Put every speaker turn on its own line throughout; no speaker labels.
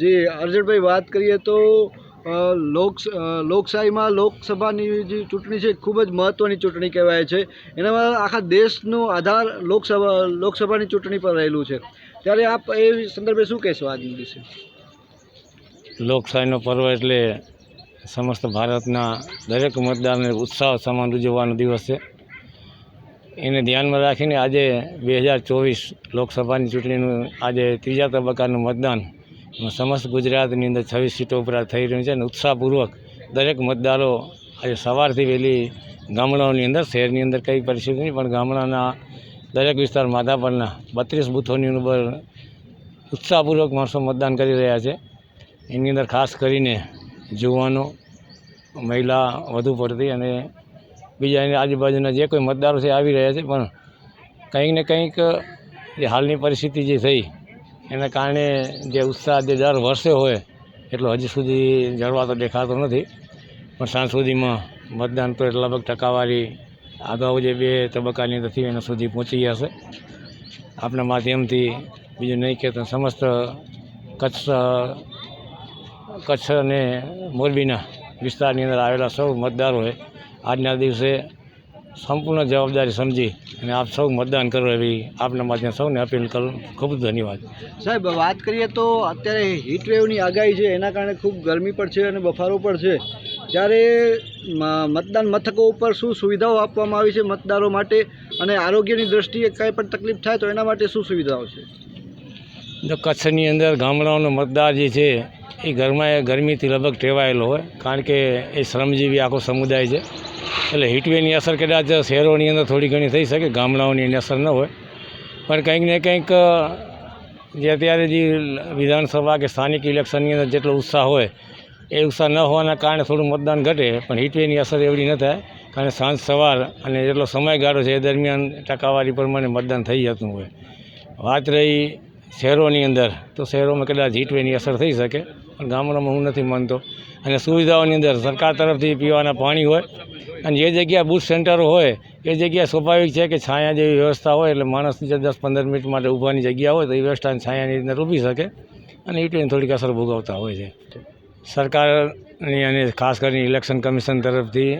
જી અર્જુનભાઈ વાત કરીએ તો લોક લોકશાહીમાં લોકસભાની જે ચૂંટણી છે, ખૂબ જ મહત્ત્વની ચૂંટણી કહેવાય છે. એનામાં આખા દેશનો આધાર લોકસભા, લોકસભાની ચૂંટણી પર રહેલું છે. ત્યારે આપ એ સંદર્ભે શું કહેશો આજની દિવસે
લોકશાહીનો પર્વ એટલે સમસ્ત ભારતના દરેક મતદારને ઉત્સાહ સમાન ઉજવવાનો દિવસ છે. એને ધ્યાનમાં રાખીને આજે બે હજાર ચોવીસ લોકસભાની ચૂંટણીનું આજે ત્રીજા તબક્કાનું મતદાન સમસ્ત ગુજરાતની અંદર છવ્વીસ સીટો ઉપર થઈ રહ્યું છે અને ઉત્સાહપૂર્વક દરેક મતદારો આજે સવારથી વહેલી ગામડાઓની અંદર, શહેરની અંદર કઈ પરિસ્થિતિ નહીં, પણ ગામડાના દરેક વિસ્તાર માધાપરના બત્રીસ બૂથોની ઉપર ઉત્સાહપૂર્વક માણસો મતદાન કરી રહ્યા છે. એની અંદર ખાસ કરીને જુવાનો મહિલા વધુ પડતી અને બીજા એની આજુબાજુના જે કોઈ મતદારો છે આવી રહ્યા છે, પણ કંઈક ને કંઈક જે હાલની પરિસ્થિતિ જે થઈ એના કારણે જે ઉત્સાહ જે દર વર્ષે હોય, એટલો હજી સુધી જળવાતો દેખાતો નથી. પણ સાંજ સુધીમાં મતદાન તો એટલા લગભગ ટકાવારી અગાઉ જે બે તબક્કાની અંદરથી એના સુધી પહોંચી જશે. આપણા માધ્યમથી બીજું નહીં કહેતો, સમસ્ત કચ્છ કચ્છ અને મોરબીના વિસ્તારની અંદર આવેલા સૌ મતદારોએ આજના દિવસે સંપૂર્ણ જવાબદારી સમજી અને આપ સૌ મતદાન કરો એવી આપના માધ્યમ સૌને અપીલ કરું ખૂબ ધન્યવાદ.
સાહેબ વાત કરીએ તો અત્યારે હીટ વેવની આગાહી છે એના કારણે ખૂબ ગરમી પણ છે અને બફારો પણ છે. ત્યારે મ- મતદાન મથકો ઉપર શું સુવિધાઓ આપવામાં આવી છે મતદારો માટે અને આરોગ્યની દ્રષ્ટિએ કાંઈ પણ તકલીફ થાય તો એના માટે શું સુવિધાઓ છે?
જો કચ્છની અંદર ગામડાઓનો મતદાર જે છે એ ઘરમાં ગરમીથી લગભગ ટેવાયેલો હોય કારણ કે એ શ્રમજીવી આખો સમુદાય છે. એટલે હીટવેવની અસર કદાચ શહેરોની અંદર થોડી ઘણી થઈ શકે, ગામડાઓની એની અસર ન હોય. પણ કંઈક ને કંઈક જે અત્યારે જે વિધાનસભા કે સ્થાનિક ઇલેક્શનની અંદર જેટલો ઉત્સાહ હોય, એ ઉત્સાહ ન હોવાના કારણે થોડું મતદાન ઘટે, પણ હીટવેવની અસર એવડી ન થાય, કારણ કે સાંજ સવાર અને જેટલો સમયગાળો છે એ દરમિયાન ટકાવારી પ્રમાણે મતદાન થઈ જતું હોય. વાત રહી શહેરોની અંદર, તો શહેરોમાં કદાચ હીટવેની અસર થઈ શકે. પણ ગામડામાં હું નથી માનતો. અને સુવિધાઓની અંદર સરકાર તરફથી પીવાના પાણી હોય અને જે જગ્યા બૂથ સેન્ટરો હોય એ જગ્યા સ્વાભાવિક છે કે છાયા જેવી વ્યવસ્થા હોય એટલે માણસ જે દસ પંદર મિનિટ માટે ઊભાની જગ્યા હોય તો એ વ્યવસ્થા છાયાની અંદર ઊભી શકે અને હીટવેની થોડીક અસર ભોગવતા હોય છે. સરકારની અને ખાસ કરીને ઇલેક્શન કમિશન તરફથી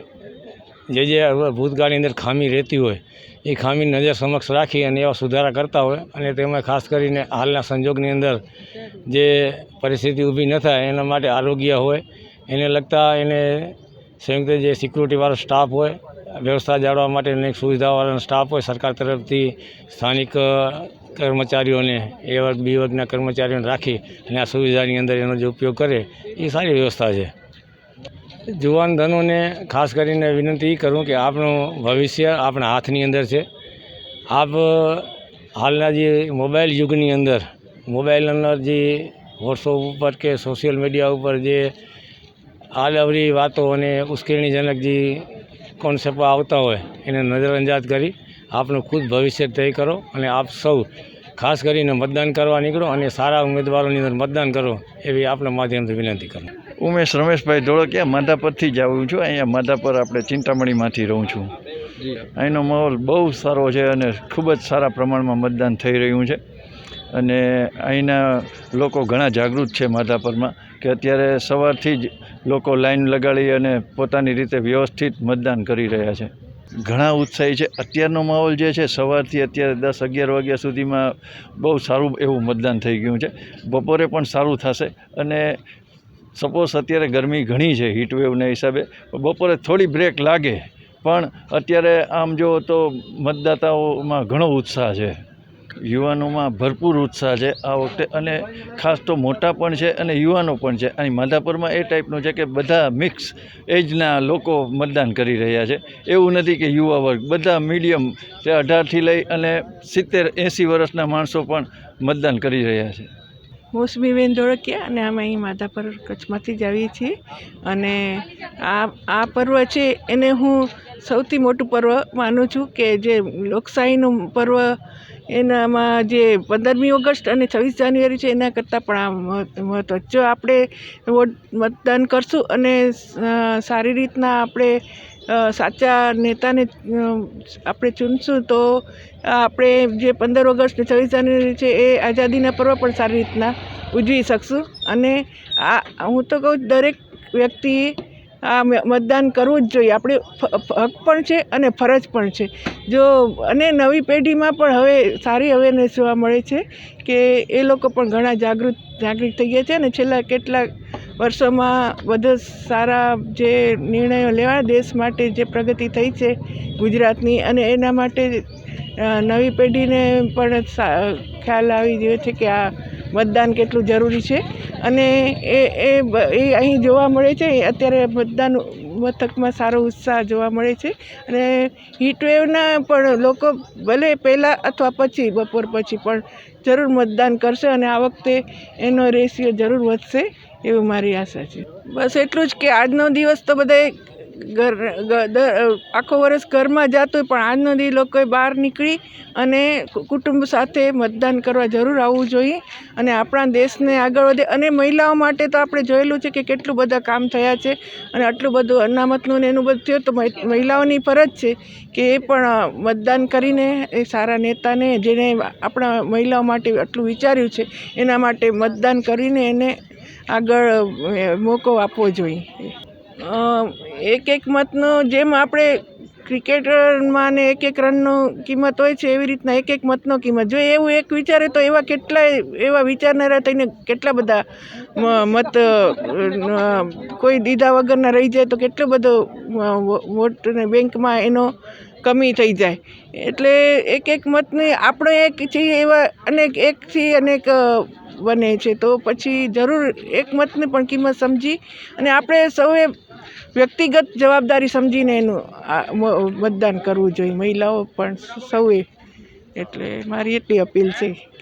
જે જે ભૂતકાળની અંદર ખામી રહેતી હોય, એ ખામીની નજર સમક્ષ રાખી અને એવા સુધારા કરતા હોય અને તેમાં ખાસ કરીને હાલના સંજોગની અંદર જે પરિસ્થિતિ ઊભી ન થાય એના માટે આરોગ્ય હોય, એને લગતા એને સંયુક્ત જે સિક્યુરિટીવાળો સ્ટાફ હોય, વ્યવસ્થા જાળવવા માટે અનેક સુવિધાવાળાનો સ્ટાફ હોય, સરકાર તરફથી સ્થાનિક કર્મચારીઓને એ વર્ગ, બી વર્ગના કર્મચારીઓને રાખી અને આ સુવિધાની અંદર એનો જે ઉપયોગ કરે, એ સારી વ્યવસ્થા છે. જુવાન ધનોને ખાસ કરીને વિનંતી કરું કે આપણું ભવિષ્ય આપણા હાથની અંદર છે. આપ હાલના જે મોબાઈલ યુગની અંદર, મોબાઈલ અંદર જે વોટ્સઅપ ઉપર કે સોશિયલ મીડિયા ઉપર જે આલવરી વાતો અને ઉશ્કેરણીજનક જે કોન્સેપ્ટો આવતા હોય, એને નજરઅંદાજ કરી આપનું ખુદ ભવિષ્ય તય કરો અને આપ સૌ ખાસ કરીને મતદાન કરવા નીકળો અને સારા ઉમેદવારોની અંદર મતદાન કરો એવી આપણા માધ્યમથી વિનંતી કરું.
ઉમેશ રમેશભાઈ ધોળકિયા માધાપરથી જ આવું છું. અહીંયા માધાપર આપણે ચિંતામણીમાંથી રહું છું. અહીંનો માહોલ બહુ સારો છે અને ખૂબ જ સારા પ્રમાણમાં મતદાન થઈ રહ્યું છે. અને અહીંના લોકો ઘણા જાગૃત છે માધાપરમાં કે અત્યારે સવારથી જ લોકો લાઈન લગાડી અને પોતાની રીતે વ્યવસ્થિત મતદાન કરી રહ્યા છે. ઘણા ઉત્સાહી છે. અત્યારનો માહોલ જે છે સવારથી અત્યારે દસ અગિયાર વાગ્યા સુધીમાં બહુ સારું એવું મતદાન થઈ ગયું છે. બપોરે પણ સારું થશે અને સપોઝ અત્યારે ગરમી ઘણી છે હીટવેવના હિસાબે બપોરે થોડી બ્રેક લાગે. પણ અત્યારે આમ જુઓ તો મતદાતાઓમાં ઘણો ઉત્સાહ છે. યુવાનોમાં ભરપૂર ઉત્સાહ છે આ વખતે અને ખાસ તો મોટા પણ છે અને યુવાનો પણ છે. અહીં માધાપરમાં એ ટાઈપનું છે કે બધા મિક્સ એજના લોકો મતદાન કરી રહ્યા છે. એવું નથી કે યુવા વર્ગ, બધા મીડિયમ તે અઢારથી લઈ અને સિત્તેર, એંસી વર્ષના માણસો પણ મતદાન કરી રહ્યા છે.
મોસમીબેન ધોળકિયા અને અમે અહીં માધાપર કચ્છમાંથી જ આવીએ છીએ. અને આ આ પર્વ છે એને હું સૌથી મોટું પર્વ માનું છું કે જે લોકશાહીનું પર્વ એનામાં જે પંદરમી ઓગસ્ટ અને છવ્વીસ જાન્યુઆરી છે એના કરતાં પણ આ મહત્વ જો આપણે વોટ મતદાન કરશું અને સારી રીતના આપણે સાચા નેતાને આપણે ચૂનશું તો આપણે જે પંદર ઓગસ્ટ છવ્વીસ જાન્યુઆરી છે એ આઝાદીના પર્વ પણ સારી રીતના ઉજવી શકશું. અને આ, હું તો કહું દરેક વ્યક્તિએ આ મતદાન કરવું જ જોઈએ. આપણે હક પણ છે અને ફરજ પણ છે. જો, અને નવી પેઢીમાં પણ હવે સારી અવેરનેસ જોવા મળે છે કે એ લોકો પણ ઘણા જાગૃત જાગૃત થઈ ગયા છે અને છેલ્લા કેટલાક વર્ષોમાં બધા સારા જે નિર્ણયો લેવા દેશ માટે જે પ્રગતિ થઈ છે ગુજરાતની અને એના માટે નવી પેઢીને પણ ખ્યાલ આવી ગયો છે કે આ મતદાન કેટલું જરૂરી છે. અને એ એ અહીં જોવા મળે છે અત્યારે મતદાન મથકમાં સારો ઉત્સાહ જોવા મળે છે. અને હીટવેવના પણ લોકો ભલે પહેલાં અથવા પછી, બપોર પછી પણ જરૂર મતદાન કરશે અને આ વખતે એનો રેશિયો જરૂર વધશે એવું મારી આશા છે. બસ એટલું જ કે આજનો દિવસ તો બધાએ ઘર આખો વર્ષ ઘરમાં જતું પણ આજનો દી લોકોએ બહાર નીકળી અને કુટુંબ સાથે મતદાન કરવા જરૂર આવવું જોઈએ અને આપણા દેશને આગળ વધે. અને મહિલાઓ માટે તો આપણે જોયેલું છે કે કેટલું બધા કામ થયા છે અને આટલું બધું અનામતનું ને એનું બધું થયું તો મહિ- મહિલાઓની ફરજ છે કે એ પણ મતદાન કરીને એ સારા નેતાને જેને આપણા મહિલાઓ માટે આટલું વિચાર્યું છે એના માટે મતદાન કરીને એને આગળ મોકો આપવો જોઈએ. એક એક મતનો જેમ આપણે ક્રિકેટરમાં ને એક એક રનનો કિંમત હોય છે, એવી રીતના એક એક મતનો કિંમત. જો એવું એક વિચારે તો એવા કેટલાય, એવા વિચારનારા થઈને કેટલા બધા મત કોઈ દીધા વગરના રહી જાય તો કેટલો બધો વોટ ને બેંકમાં એનો કમી થઈ જાય. એટલે એક એક મતની આપણે એક છીએ એવા અનેક એકથી અનેક બને છે. તો પછી જરૂર એક મતની પણ કિંમત સમજી અને આપણે સૌએ વ્યક્તિગત જવાબદારી સમજીને એનું મતદાન કરવું જોઈએ. મહિલાઓ પણ સૌએ. એટલે મારી એટલી અપીલ છે.